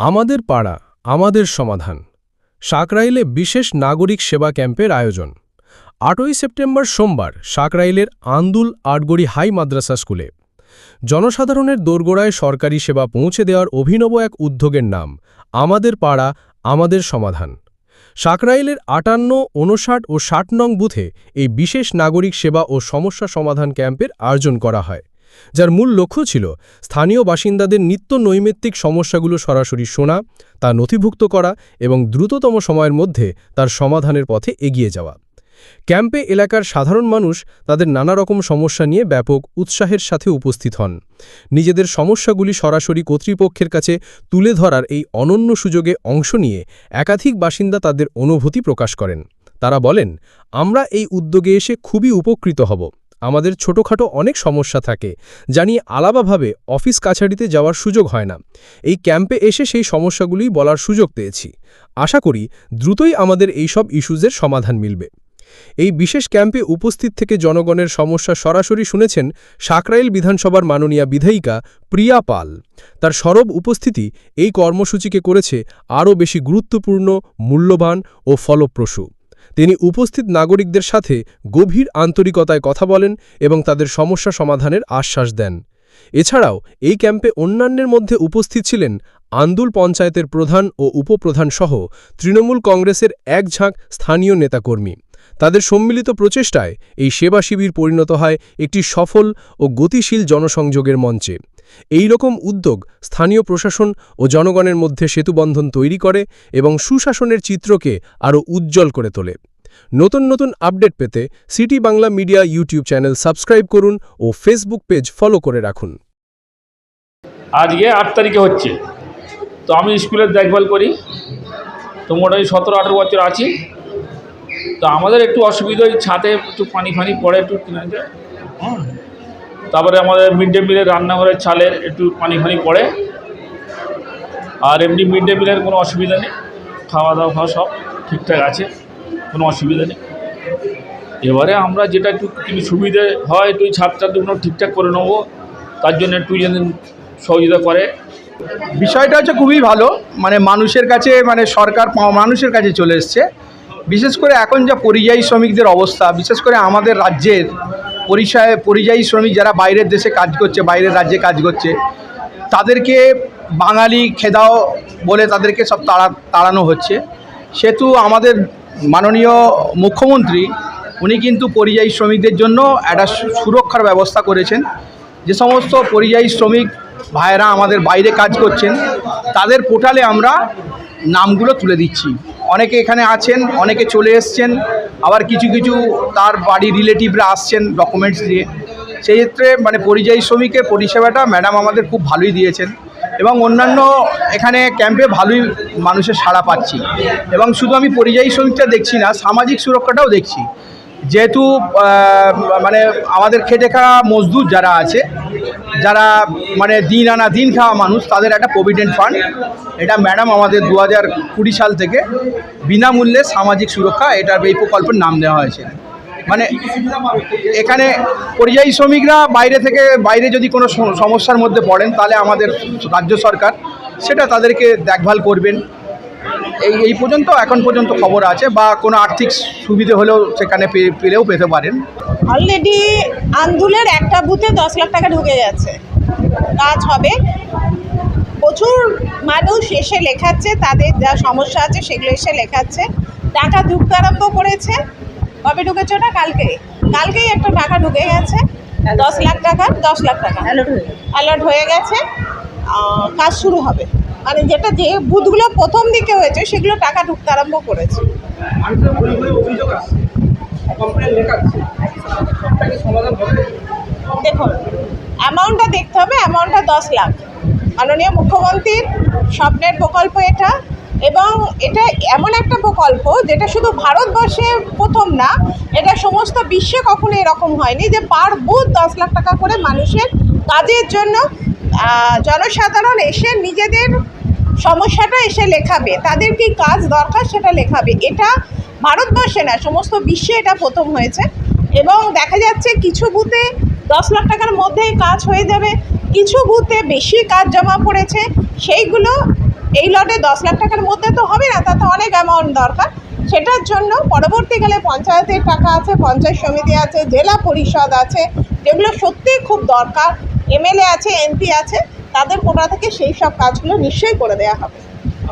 আমাদের পাড়া, আমাদের সমাধান। সাকরাইলে বিশেষ নাগরিক সেবা ক্যাম্পের আয়োজন। আটই সেপ্টেম্বর সোমবার সাকরাইলের আন্দুল আটগড়ি হাই মাদ্রাসা স্কুলে। জনসাধারণের দোরগোড়ায় সরকারি সেবা পৌঁছে দেওয়ার অভিনব এক উদ্যোগের নাম, আমাদের পাড়া, আমাদের সমাধান। সাকরাইলের আটান্ন, ঊনষাট ও ষাট নং বুথে এই বিশেষ নাগরিক সেবা ও সমস্যা সমাধান ক্যাম্পের আয়োজন করা হয়। যার মূল লক্ষ্য ছিল স্থানীয় বাসিন্দাদের নিত্য নৈমিত্তিক সমস্যাগুলো সরাসরি শোনা, তা নথিভুক্ত করা এবং দ্রুততম সময়ের মধ্যে তার সমাধানের পথে এগিয়ে যাওয়া। ক্যাম্পে এলাকার সাধারণ মানুষ তাদের নানা রকম সমস্যা নিয়ে ব্যাপক উৎসাহের সাথে উপস্থিত হন। নিজেদের সমস্যাগুলি সরাসরি কর্তৃপক্ষের কাছে তুলে ধরার এই অনন্য সুযোগে অংশ নিয়ে একাধিক বাসিন্দা তাদের অনুভূতি প্রকাশ করেন। তারা বলেন, আমরা এই উদ্যোগে এসে খুবই উপকৃত হব। আমাদের ছোটখাটো অনেক সমস্যা থাকে জানি আলাদাভাবে অফিস কাছারিতে যাওয়ার সুযোগ হয় না। এই ক্যাম্পে এসে সেই সমস্যাগুলি বলার সুযোগ পেয়েছি। আশা করি দ্রুতই আমাদের এই সব ইস্যুজের সমাধান মিলবে। এই বিশেষ ক্যাম্পে উপস্থিত থেকে জনগণের সমস্যা সরাসরি শুনেছেন সাকরাইল বিধানসভার মাননীয়া বিধায়িকা প্রিয়া পাল। তার সরব উপস্থিতি এই কর্মসূচিকে করেছে আরও বেশি গুরুত্বপূর্ণ, মূল্যবান ও ফলপ্রসূ। তিনি উপস্থিত নাগরিকদের সাথে গভীর আন্তরিকতায় কথা বলেন এবং তাদের সমস্যা সমাধানের আশ্বাস দেন। এছাড়াও, এই ক্যাম্পে অন্যান্যের মধ্যে উপস্থিত ছিলেন আন্দুল পঞ্চায়েতের প্রধান ও উপপ্রধান সহ তৃণমূল কংগ্রেসের এক ঝাঁক স্থানীয় নেতাকর্মী। তাদের সম্মিলিত প্রচেষ্টায় এই সেবা শিবির পরিণত হয় একটি সফল ও গতিশীল জনসংযোগের মঞ্চে। এই রকম উদ্যোগ স্থানীয় প্রশাসন ও জনগণের মধ্যে সেতুবন্ধন তৈরি করে এবং সুশাসনের চিত্রকে আরও উজ্জ্বল করে তোলে। নতুন নতুন আপডেট পেতে city Bangla media YouTube channel subscribe করুন ও ফেসবুক পেজ ফলো করে রাখুন। আজকে আট তারিখে হচ্ছে। তো আমি স্কুলের দেখভাল করি। তো মোটামুটি সতেরো আঠেরো বছর আছি। তো আমাদের একটু অসুবিধা ওই ছাদে একটু পানি ফানি পড়ে একটু কিনাতে হুম তারপরে আমাদের মিড ডে মিলের রান্নাঘরের চালের একটু পানি ফানি পড়ে। আর এমনি মিড ডে মিলের কোনো অসুবিধা নেই। খাওয়া দাওয়া খাওয়া সব ঠিকঠাক আছে কোনো অসুবিধা নেই। এবারে আমরা যেটা একটু কিছু সুবিধে হয় একটু ওই ছাদ টাদগুলো ঠিকঠাক করে নেব তার জন্য একটু যেন সহযোগিতা করে। বিষয়টা হচ্ছে খুবই ভালো মানে মানুষের কাছে মানে সরকার মানুষের কাছে চলে এসছে। বিশেষ করে এখন যা পরিযায়ী শ্রমিকদের অবস্থা, বিশেষ করে আমাদের রাজ্যের পরিচয় পরিযায়ী শ্রমিক যারা বাইরের দেশে কাজ করছে, বাইরের রাজ্যে কাজ করছে, তাদেরকে বাঙালি খেদাও বলে তাদেরকে সব তাড়া, তাড়ানো হচ্ছে। সেহেতু আমাদের মাননীয় মুখ্যমন্ত্রী, উনি কিন্তু পরিযায়ী শ্রমিকদের জন্য একটা সুরক্ষার ব্যবস্থা করেছেন। যে সমস্ত পরিযায়ী শ্রমিক ভাইয়েরা আমাদের বাইরে কাজ করছেন, তাদের পোর্টালে আমরা নামগুলো তুলে দিচ্ছি। অনেকে এখানে আছেন, অনেকে চলে এসছেন, আবার কিছু কিছু তার বাড়ির রিলেটিভরা আসছেন ডকুমেন্টস দিয়ে সেই ক্ষেত্রে মানে পরিযায়ী শ্রমিকের পরিষেবাটা ম্যাডাম আমাদের খুব ভালোই দিয়েছেন এবং অন্যান্য এখানে ক্যাম্পে ভালোই মানুষের সাড়া পাচ্ছি। এবং শুধু আমি পরিযায়ী শ্রমিকটা দেখছি না, সামাজিক সুরক্ষাটাও দেখছি। যেহেতু মানে আমাদের খেটে খাওয়া মজদুর যারা আছে যারা মানে দিন আনা দিন খাওয়া মানুষ, তাদের একটা প্রভিডেন্ট ফান্ড এটা ম্যাডাম আমাদের দু হাজার কুড়ি সাল থেকে বিনামূল্যে সামাজিক সুরক্ষা, এটার এই প্রকল্পের নাম দেওয়া হয়েছে। মানে এখানে পরিযায়ী শ্রমিকরা বাইরে থেকে, বাইরে যদি কোনো সমস্যার মধ্যে পড়েন, তাহলে আমাদের রাজ্য সরকার সেটা তাদেরকে দেখভাল করবেন। এই এই পর্যন্ত এখন পর্যন্ত খবর আছে বা কোনো আর্থিক সুবিধে হলেও সেখানে পেলেও পেতে পারেন। অলরেডি আন্দুলের একটা বুথে দশ লাখ টাকা ঢুকে যাচ্ছে কাজ হবে। প্রচুর মানুষ এসে লেখাচ্ছে তাদের যা সমস্যা আছে সেগুলো এসে লেখাচ্ছে। টাকা ঢুকতে আরম্ভ করেছে। কবে ঢুকেছে ওটা? কালকে কালকেই একটা টাকা ঢুকে গেছে। দশ লাখ টাকা দশ লাখ টাকা। অ্যালার্ট হয়ে গেছে। কাজ শুরু হবে। মানে যেটা যে বুথগুলো প্রথম দিকে হয়েছে সেগুলো টাকা ঢুকতে আরম্ভ করেছে। দেখুন অ্যামাউন্টটা দেখতে হবে অ্যামাউন্টটা দশ লাখ। মাননীয় মুখ্যমন্ত্রীর স্বপ্নের প্রকল্প এটা এবং এটা এমন একটা প্রকল্প যেটা শুধু ভারতবর্ষে প্রথম না এটা সমস্ত বিশ্বে কখনো এরকম হয়নি যে পার বুথ দশ লাখ টাকা করে মানুষের কাজের জন্য জনসাধারণ এসে নিজেদের সমস্যাটা এসে লেখাবে, তাদের কি কাজ দরকার সেটা লেখাবে। এটা ভারতবর্ষে না, সমস্ত বিশ্বে এটা প্রথম হয়েছে এবং দেখা যাচ্ছে কিছু বুথে দশ লাখ টাকার মধ্যেই কাজ হয়ে যাবে, কিছু বুথে বেশি কাজ জমা পড়েছে, সেইগুলো এই লটে দশ লাখ টাকার মধ্যে তো হবে না, তাতে অনেক অ্যামাউন্ট দরকার। সেটার জন্য পরবর্তীকালে পঞ্চায়েতের টাকা আছে, পঞ্চায়েত সমিতি আছে, জেলা পরিষদ আছে, যেগুলো সত্যিই খুব দরকার। এমএলএ আছে, এমপি আছে তাদের কোটা থেকে সেই সব কাজগুলো নিশ্চয়ই করে দেওয়া হবে।